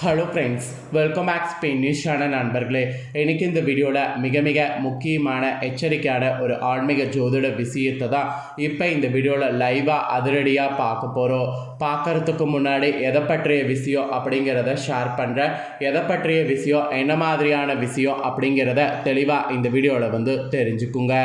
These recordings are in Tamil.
Hello friends welcome back Spain நியூஸான நண்பர்களே. எனக்கு இந்த வீடியோவில் மிக மிக முக்கியமான எச்சரிக்கையான ஒரு ஆன்மீக ஜோதிட விஷயத்தை தான் இப்போ இந்த வீடியோவில் லைவாக அதிரடியாக பார்க்க போகிறோம் பார்க்கறதுக்கு முன்னாடி எதை பற்றிய விஷயம் அப்படிங்கிறத ஷேர் பண்ணுறேன் எதை பற்றிய விஷயம் என்ன மாதிரியான விஷயம் அப்படிங்கிறத தெளிவாக இந்த வீடியோவில் வந்து தெரிஞ்சுக்குங்க.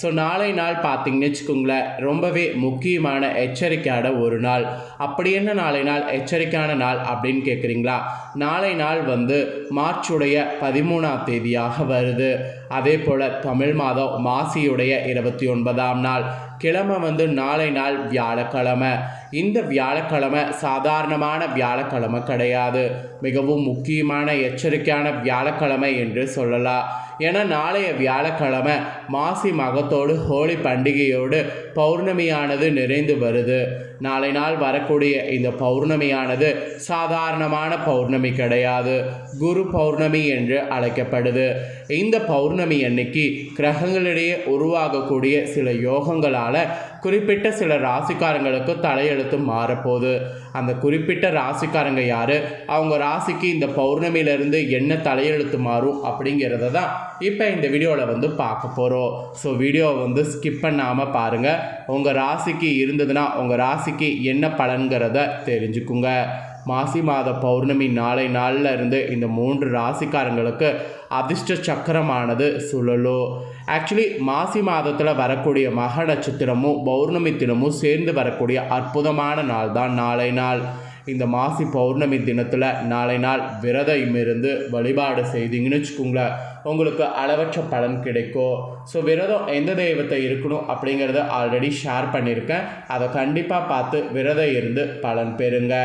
ஸோ நாளை நாள் பார்த்தீங்கன்னு வச்சுக்கோங்களேன் ரொம்பவே முக்கியமான எச்சரிக்கையான ஒரு நாள். அப்படி என்ன நாளை நாள்? எச்சரிக்கையான நாள் அப்படின்னு கேட்குறீங்களா நாளை நாள் வந்து மார்ச்சுடைய பதிமூணாம் தேதியாக வருது. அதே போல் தமிழ் மாதம் மாசியுடைய இருபத்தி ஒன்பதாம் நாள். கிழமை வந்து நாளை நாள் வியாழக்கிழமை. இந்த வியாழக்கிழமை சாதாரணமான வியாழக்கிழமை கிடையாது. மிகவும் முக்கியமான எச்சரிக்கையான வியாழக்கிழமை என்று சொல்லலாம். ஏன்னா நாளைய வியாழக்கிழமை மாசி மகத்தோடு ஹோலி பண்டிகையோடு பௌர்ணமியானது நிறைந்து வருது. நாளை நாள் வரக்கூடிய இந்த பௌர்ணமியானது சாதாரணமான பௌர்ணமி கிடையாது. குரு பௌர்ணமி என்று அழைக்கப்படுது. இந்த பௌர்ணமி அன்னைக்கு கிரகங்களிடையே உருவாகக்கூடிய சில யோகங்களால் குறிப்பிட்ட சில ராசிக்காரங்களுக்கு தலையெழுத்து மாறப்போகுது. அந்த குறிப்பிட்ட ராசிக்காரங்க யார்? அவங்க ராசிக்கு இந்த பௌர்ணமியிலேருந்து என்ன தலையெழுத்து மாறும் அப்படிங்கிறத தான் இப்போ இந்த வீடியோவில் வந்து பார்க்க போகிறோம் ஸோ வீடியோவை வந்து ஸ்கிப் பண்ணாமல் பாருங்கள் உங்கள் ராசிக்கு இருந்ததுன்னா உங்கள் ராசி ராசிக்கு என்ன பலன்கிறத தெரிஞ்சுக்குங்க. மாசி மாத பௌர்ணமி நாளை நாளில் இருந்து இந்த மூன்று ராசிக்காரங்களுக்கு அதிர்ஷ்ட சக்கரமானது சுழலும் ஆக்சுவலி மாசி மாதத்தில் வரக்கூடிய மக நட்சத்திரமும் பௌர்ணமி தினமும் சேர்ந்து வரக்கூடிய அற்புதமான நாள் தான் நாளை நாள். இந்த மாசி பௌர்ணமி தினத்தில் நாளை நாள் விரதம் இருந்து வழிபாடு செய்தீங்கன்னு வச்சுக்கோங்களேன். உங்களுக்கு அளவற்ற பலன் கிடைக்கும் ஸோ விரதம் எந்த தெய்வத்தை இருக்கணும் அப்படிங்கிறத ஆல்ரெடி ஷேர் பண்ணியிருக்கேன். அதை கண்டிப்பாக பார்த்து விரதம் இருந்து பலன் பெறுங்க.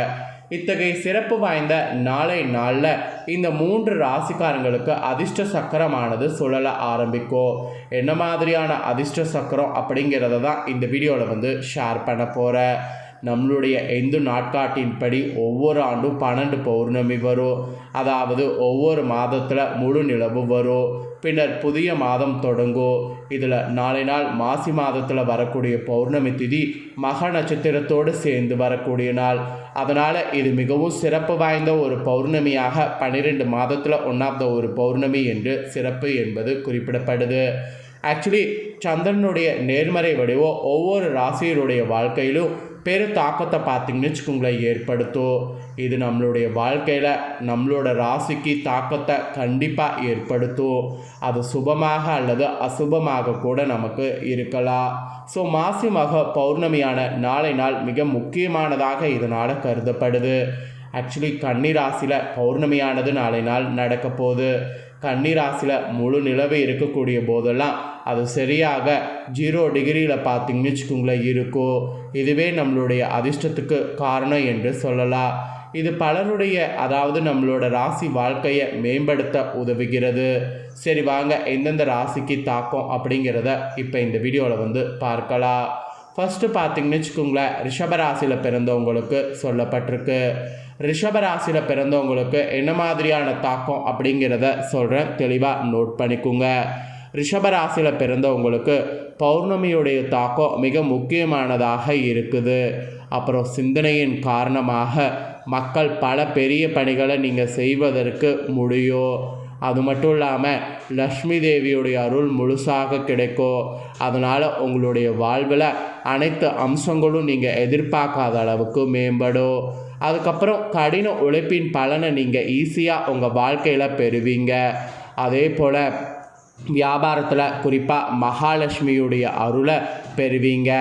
இத்தகைய சிறப்பு வாய்ந்த நாளை நாளில் இந்த மூன்று ராசிக்காரங்களுக்கு அதிர்ஷ்ட சக்கரமானது சுழல ஆரம்பிக்கும் என்ன மாதிரியான அதிர்ஷ்ட சக்கரம் அப்படிங்கிறத தான் இந்த வீடியோவில் வந்து ஷேர் பண்ண போகிறேன் நம்மளுடைய இந்து நாட்காட்டின்படி ஒவ்வொரு ஆண்டும் பன்னெண்டு பௌர்ணமி வரும். அதாவது ஒவ்வொரு மாதத்தில் முழு நிலவு வரும். பின்னர் புதிய மாதம் தொடங்கும். இதில் நாளை நாள் மாசி மாதத்தில் வரக்கூடிய பௌர்ணமி திதி மக நட்சத்திரத்தோடு சேர்ந்து வரக்கூடிய நாள். அதனால் இது மிகவும் சிறப்பு வாய்ந்த ஒரு பௌர்ணமியாக பன்னிரெண்டு மாதத்தில் ஒன்றாவது ஒரு பௌர்ணமி என்று சிறப்பு என்பது குறிப்பிடப்படுது. ஆக்சுவலி சந்திரனுடைய நேர்மறை வடிவம் ஒவ்வொரு ராசியினுடைய வாழ்க்கையிலும் பெரு தாக்கத்தை பார்த்தீங்கன்னு வச்சுக்கோங்களேன் ஏற்படுத்தும் இது நம்மளுடைய வாழ்க்கையில் நம்மளோட ராசிக்கு தாக்கத்தை கண்டிப்பாக ஏற்படுத்தும் அது சுபமாக அல்லது அசுபமாக கூட நமக்கு இருக்கலாம். ஸோ மாசி மக பௌர்ணமியான நாளை நாள் மிக முக்கியமானதாக இதனால் கருதப்படுது. ஆக்சுவலி கன்னி ராசியில் பௌர்ணமியானது நாளை நாள் நடக்க போகுது கன்னிராசியில் முழு நிலவு இருக்கக்கூடிய போதெல்லாம் அது சரியாக ஜீரோ டிகிரியில் பார்த்திங்கன்னு வச்சுக்கோங்களேன் இருக்கும் இதுவே நம்மளுடைய அதிர்ஷ்டத்துக்கு காரணம் என்று சொல்லலாம். இது பலருடைய அதாவது நம்மளோட ராசி வாழ்க்கையை மேம்படுத்த உதவுகிறது. சரி வாங்க எந்தெந்த ராசிக்கு தாக்கம் அப்படிங்கிறத இப்போ இந்த வீடியோவில் வந்து பார்க்கலாம். ஃபஸ்ட்டு பார்த்திங்கன்னு வச்சுக்கோங்களேன் ரிஷபராசியில் பிறந்தவங்களுக்கு சொல்லப்பட்டிருக்கு. ரிஷபராசியில் பிறந்தவங்களுக்கு என்ன மாதிரியான தாக்கம் அப்படிங்கிறத சொல்கிறேன் தெளிவாக நோட் பண்ணிக்கோங்க. ரிஷபராசியில் பிறந்தவங்களுக்கு பௌர்ணமியுடைய தாக்கம் மிக முக்கியமானதாக இருக்குது. அப்புறம் சிந்தனையின் காரணமாக மக்கள் பல பெரிய பணிகளை நீங்கள் செய்வதற்கு முடியும். அது மட்டும் இல்லாமல் லக்ஷ்மி தேவியுடைய அருள் முழுசாக கிடைக்கும். அதனால் உங்களுடைய வாழ்வில் அனைத்து அம்சங்களும் நீங்கள் எதிர்பார்க்காத அளவுக்கு மேம்படும். அதுக்கப்புறம் கடின உழைப்பின் பலனை நீங்கள் ஈஸியாக உங்கள் வாழ்க்கையில் பெறுவீங்க. அதே போல் வியாபாரத்தில் குறிப்பாக மகாலட்சுமியுடைய அருளை பெறுவீங்க.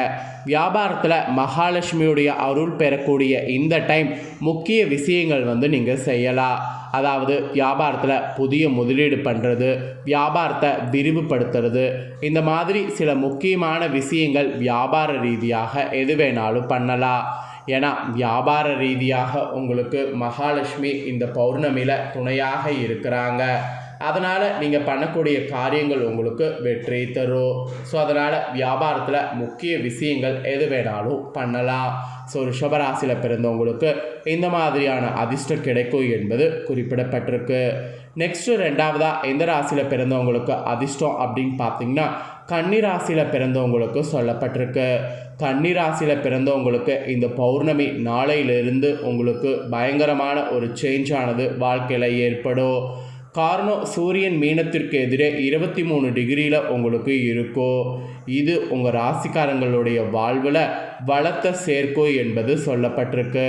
வியாபாரத்தில் மகாலட்சுமியுடைய அருள் பெறக்கூடிய இந்த டைம் முக்கிய விஷயங்கள் வந்து நீங்கள் செய்யலாம். அதாவது வியாபாரத்தில் புதிய முதலீடு பண்ணுறது வியாபாரத்தை விரிவுபடுத்துறது இந்த மாதிரி சில முக்கியமான விஷயங்கள் வியாபார ரீதியாக எது வேணாலும் பண்ணலாம். ஏன்னா வியாபார ரீதியாக உங்களுக்கு மகாலட்சுமி இந்த பௌர்ணமியில் துணையாக இருக்கிறாங்க. அதனால் நீங்கள் பண்ணக்கூடிய காரியங்கள் உங்களுக்கு வெற்றி தரும். ஸோ அதனால் வியாபாரத்தில் முக்கிய விஷயங்கள் எது வேணாலும் பண்ணலாம். ஸோ ரிஷபராசியில் பிறந்தவங்களுக்கு இந்த மாதிரியான அதிர்ஷ்டம் கிடைக்கும் என்பது குறிப்பிடப்பட்டிருக்கு. நெக்ஸ்ட்டு ரெண்டாவதாக எந்த ராசியில் பிறந்தவங்களுக்கு அதிர்ஷ்டம் அப்படின்னு பார்த்தீங்கன்னா கன்னிராசியில் பிறந்தவங்களுக்கு சொல்லப்பட்டிருக்கு. கன்னிராசியில் பிறந்தவங்களுக்கு இந்த பௌர்ணமி நாளையிலிருந்து உங்களுக்கு பயங்கரமான ஒரு சேஞ்ச் ஆனது வாழ்க்கையில் ஏற்படும். காரணம் சூரியன் மீனத்திற்கு எதிரே இருபத்தி மூணு டிகிரியில் உங்களுக்கு இருக்கும் இது உங்கள் ராசிக்காரங்களுடைய வாழ்வில் வளத்தை சேர்க்கோ என்பது சொல்லப்பட்டிருக்கு.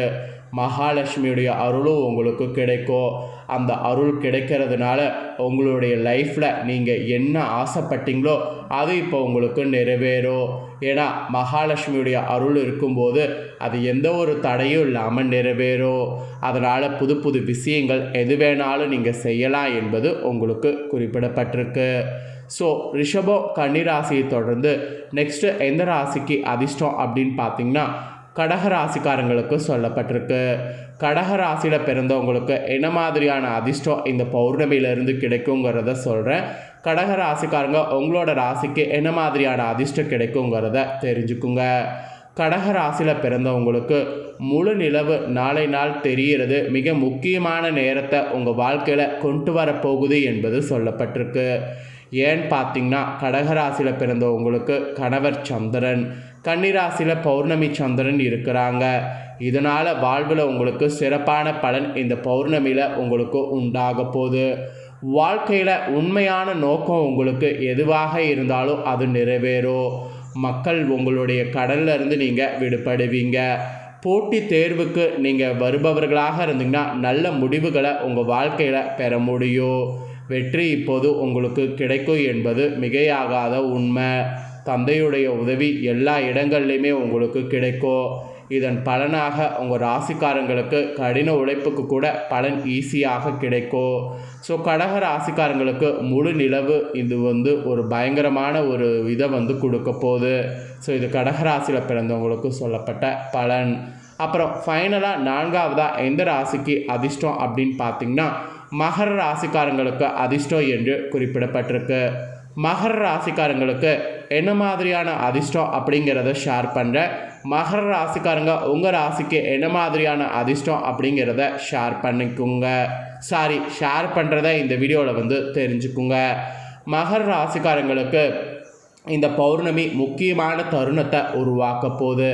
மகாலட்சுமியுடைய அருளும் உங்களுக்கு கிடைக்கும் அந்த அருள் கிடைக்கிறதுனால உங்களுடைய லைஃப்பில் நீங்கள் என்ன ஆசைப்பட்டீங்களோ அது இப்போ உங்களுக்கு நிறைவேறும் ஏன்னா மகாலட்சுமியுடைய அருள் இருக்கும்போது அது எந்த ஒரு தடையும் இல்லாமல் நிறைவேறும் அதனால் புது புது விஷயங்கள் எது வேணாலும் நீங்கள் செய்யலாம் என்பது உங்களுக்கு குறிப்பிடப்பட்டிருக்கு. ஸோ ரிஷபம் கன்னிராசியை தொடர்ந்து நெக்ஸ்ட்டு எந்த ராசிக்கு அதிர்ஷ்டம் அப்படின்னு பார்த்தீங்கன்னா கடக ராசிக்காரங்களுக்கு சொல்லப்பட்டிருக்கு. கடகராசியில் பிறந்தவங்களுக்கு என்ன மாதிரியான அதிர்ஷ்டம் இந்த பௌர்ணமியிலிருந்து கிடைக்குங்கிறத சொல்கிறேன் கடக ராசிக்காரங்க உங்களோட ராசிக்கு என்ன மாதிரியான அதிர்ஷ்டம் கிடைக்குங்கிறத தெரிஞ்சுக்குங்க. கடக ராசியில் பிறந்தவங்களுக்கு முழு நிலவு நாளை நாள் தெரிகிறது. மிக முக்கியமான நேரத்தை உங்கள் வாழ்க்கையில் கொண்டு வரப்போகுது என்பது சொல்லப்பட்டிருக்கு. ஏன்னு பார்த்தீங்கன்னா கடகராசியில் பிறந்தவங்களுக்கு கணவர் சந்திரன். கன்னிராசியில் பௌர்ணமி சந்திரன் இருக்கிறாங்க. இதனால் வாழ்வில் உங்களுக்கு சிறப்பான பலன் இந்த பௌர்ணமியில் உங்களுக்கு உண்டாக போகுது. வாழ்க்கையில் உண்மையான நோக்கம் உங்களுக்கு எதுவாக இருந்தாலும் அது நிறைவேறும். மக்கள் உங்களுடைய கடல்லிருந்து நீங்கள் விடுபடுவீங்க. போட்டி தேர்வுக்கு நீங்கள் வருபவர்களாக இருந்தீங்கன்னா நல்ல முடிவுகளை உங்கள் வாழ்க்கையில் பெற முடியும். வெற்றி இப்போது உங்களுக்கு கிடைக்கும் என்பது மிகையாகாத உண்மை. தந்தையுடைய உதவி எல்லா இடங்கள்லையுமே உங்களுக்கு கிடைக்கும். இதன் பலனாக உங்கள் ராசிக்காரங்களுக்கு கடின உழைப்புக்கு கூட பலன் ஈஸியாக கிடைக்கும். ஸோ கடக ராசிக்காரங்களுக்கு முழு நிலவு இது வந்து ஒரு பயங்கரமான ஒரு இதை வந்து கொடுக்க போகுது. ஸோ இது கடகராசியில் பிறந்தவங்களுக்கு சொல்லப்பட்ட பலன். அப்புறம் ஃபைனலாக நான்காவதாக எந்த ராசிக்கு அதிர்ஷ்டம் அப்படின்னு பார்த்தீங்கன்னா மகர ராசிக்காரங்களுக்கு அதிர்ஷ்டம் என்று குறிப்பிடப்பட்டிருக்கு. மகர ராசிக்காரங்களுக்கு என்ன மாதிரியான அதிர்ஷ்டம் அப்படிங்கிறத ஷேர் பண்ணுறேன் மகர ராசிக்காரங்க உங்கள் ராசிக்கு என்ன மாதிரியான அதிர்ஷ்டம் அப்படிங்கிறத ஷேர் பண்ணிக்கோங்க. சாரி ஷேர் பண்ணுறத இந்த வீடியோவில் வந்து தெரிஞ்சுக்குங்க. மகர ராசிக்காரங்களுக்கு இந்த பௌர்ணமி முக்கியமான தருணத்தை உருவாக்க போகுது.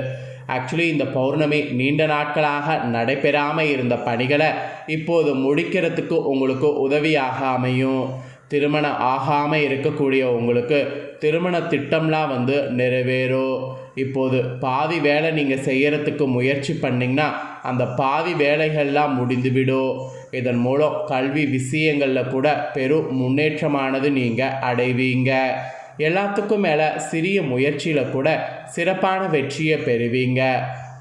ஆக்சுவலி இந்த பௌர்ணமி நீண்ட நாட்களாக நடைபெறாமல் இருந்த பணிகளை இப்போது முடிக்கிறதுக்கு உங்களுக்கு உதவியாக அமையும். திருமணம் ஆகாமல் இருக்கக்கூடிய உங்களுக்கு திருமண திட்டம்லாம் வந்து நிறைவேறும் இப்போது பாதி வேலை நீங்கள் செய்கிறதுக்கு முயற்சி பண்ணிங்கன்னா அந்த பாதி வேலைகள்லாம் முடிந்துவிடும் இதன் மூலம் கல்வி விஷயங்களில் கூட பெரும் முன்னேற்றமானது நீங்கள் அடைவீங்க. எல்லாத்துக்கும் மேலே சிறிய முயற்சியில் கூட சிறப்பான வெற்றியை பெறுவீங்க.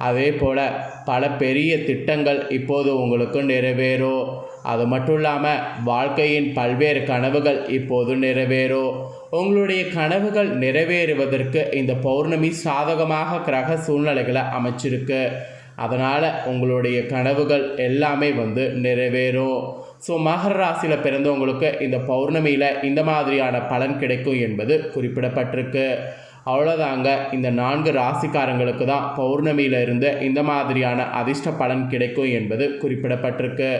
அதே போல் பல பெரிய திட்டங்கள் இப்போது உங்களுக்கு நிறைவேறும் அது மட்டும் இல்லாமல் வாழ்க்கையின் பல்வேறு கனவுகள் இப்போது நிறைவேறும் உங்களுடைய கனவுகள் நிறைவேறுவதற்கு இந்த பௌர்ணமி சாதகமாக கிரக சூழ்நிலைகளை அமைச்சிருக்கு. அதனால் உங்களுடைய கனவுகள் எல்லாமே வந்து நிறைவேறும் ஸோ மகர ராசியில் பிறந்தவங்களுக்கு இந்த பௌர்ணமியில் இந்த மாதிரியான பலன் கிடைக்கும் என்பது குறிப்பிடப்பட்டிருக்கு. அவ்வளோதாங்க இந்த நான்கு ராசிக்காரங்களுக்கு தான் பௌர்ணமியிலிருந்து இந்த மாதிரியான அதிர்ஷ்ட பலன் கிடைக்கும் என்பது குறிப்பிடப்பட்டிருக்கு.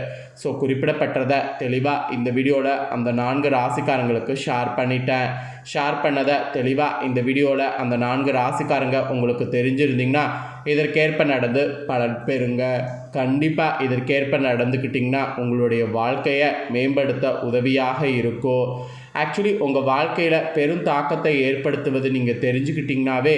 ஸோ குறிப்பிடப்பட்டதை தெளிவாக இந்த வீடியோவில் அந்த நான்கு ராசிக்காரங்களுக்கு ஷேர் பண்ணிட்டேன். ஷேர் பண்ணதை தெளிவாக இந்த வீடியோவில் அந்த நான்கு ராசிக்காரங்க உங்களுக்கு தெரிஞ்சிருந்தீங்கன்னா இதற்கேற்ப நடந்து பலன் பெறுங்க. கண்டிப்பாக இதற்கேற்ப நடந்துக்கிட்டிங்கன்னா உங்களுடைய வாழ்க்கையை மேம்படுத்த உதவியாக இருக்கும். ஆக்சுவலி உங்கள் வாழ்க்கையில் பெரும் தாக்கத்தை ஏற்படுத்துவது நீங்கள் தெரிஞ்சுக்கிட்டிங்கனாவே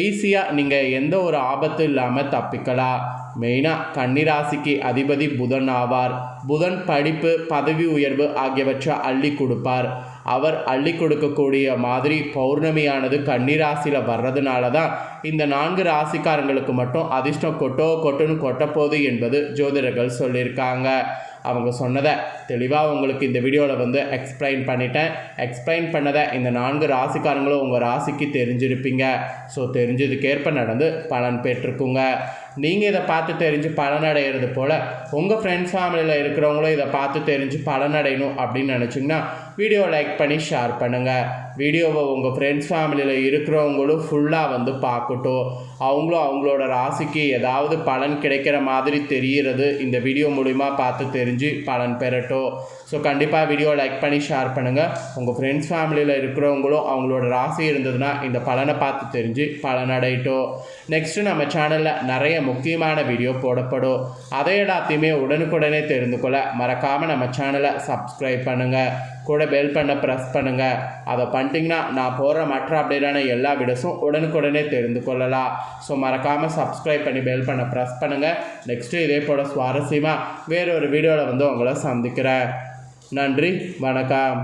ஈஸியாக நீங்கள் எந்த ஒரு ஆபத்தும் இல்லாமல் தப்பிக்கலாம். மெயினாக கன்னிராசிக்கு அதிபதி புதன் ஆவார். புதன் படிப்பு பதவி உயர்வு ஆகியவற்றை அள்ளி கொடுப்பார். அவர் அள்ளி கொடுக்கக்கூடிய மாதிரி பௌர்ணமியானது கன்னிராசியில் வர்றதுனால தான் இந்த நான்கு ராசிக்காரங்களுக்கு மட்டும் அதிர்ஷ்டம் கொட்டோ கொட்டுன்னு கொட்டப்போகுது என்பது ஜோதிடர்கள் சொல்லியிருக்காங்க. அவங்க சொன்னதை தெளிவாக உங்களுக்கு இந்த வீடியோவில் வந்து எக்ஸ்பிளைன் பண்ணிட்டேன். எக்ஸ்பிளைன் பண்ணதை இந்த நான்கு ராசிக்காரங்களும் உங்கள் ராசிக்கு தெரிஞ்சிருப்பீங்க. ஸோ தெரிஞ்சதுக்கேற்ப நடந்து பலன் பெற்றுக்குங்க நீங்கள் இதை பார்த்து தெரிஞ்சு பலனடைகிறது போல் உங்கள் ஃப்ரெண்ட்ஸ் ஃபேமிலியில் இருக்கிறவங்களும் இதை பார்த்து தெரிஞ்சு பலனடையணும் அப்படின்னு நினச்சிங்கன்னா வீடியோ லைக் பண்ணி ஷேர் பண்ணுங்கள் வீடியோவை உங்கள் ஃப்ரெண்ட்ஸ் ஃபேமிலியில் இருக்கிறவங்களும் ஃபுல்லாக வந்து பார்க்கட்டும். அவங்களும் அவங்களோட ராசிக்கு ஏதாவது பலன் கிடைக்கிற மாதிரி தெரிகிறது இந்த வீடியோ மூலிமா பார்த்து தெரிஞ்சு பலன் பெறட்டும். ஸோ கண்டிப்பாக வீடியோ லைக் பண்ணி ஷேர் பண்ணுங்கள் உங்கள் ஃப்ரெண்ட்ஸ் ஃபேமிலியில் இருக்கிறவங்களும் அவங்களோட ராசி இருந்ததுன்னா இந்த பலனை பார்த்து தெரிஞ்சு பலனடையட்டும் நெக்ஸ்ட்டு நம்ம சேனலில் நிறைய முக்கியமான வீடியோ போடப்படும். அதை எல்லாத்தையுமே உடனுக்குடனே தெரிந்து கொள்ள மறக்காமல் நம்ம சேனலை சப்ஸ்கிரைப் பண்ணுங்கள் கூட பெல் பண்ண ப்ரெஸ் பண்ணுங்கள் அதை பண்ணி பண்ணிட்டீங்கன்னா நான் போகிற மற்ற அப்டேட்டான எல்லா வீடியோஸும் உடனுக்குடனே தெரிந்து கொள்ளலாம். ஸோ மறக்காமல் சப்ஸ்கிரைப் பண்ணி பெல் பண்ண ப்ரெஸ் பண்ணுங்கள் நெக்ஸ்ட்டு இதே போல் சுவாரஸ்யமாக வேறொரு வீடியோவில் வந்து உங்களை சந்திக்கிறேன். நன்றி வணக்கம்.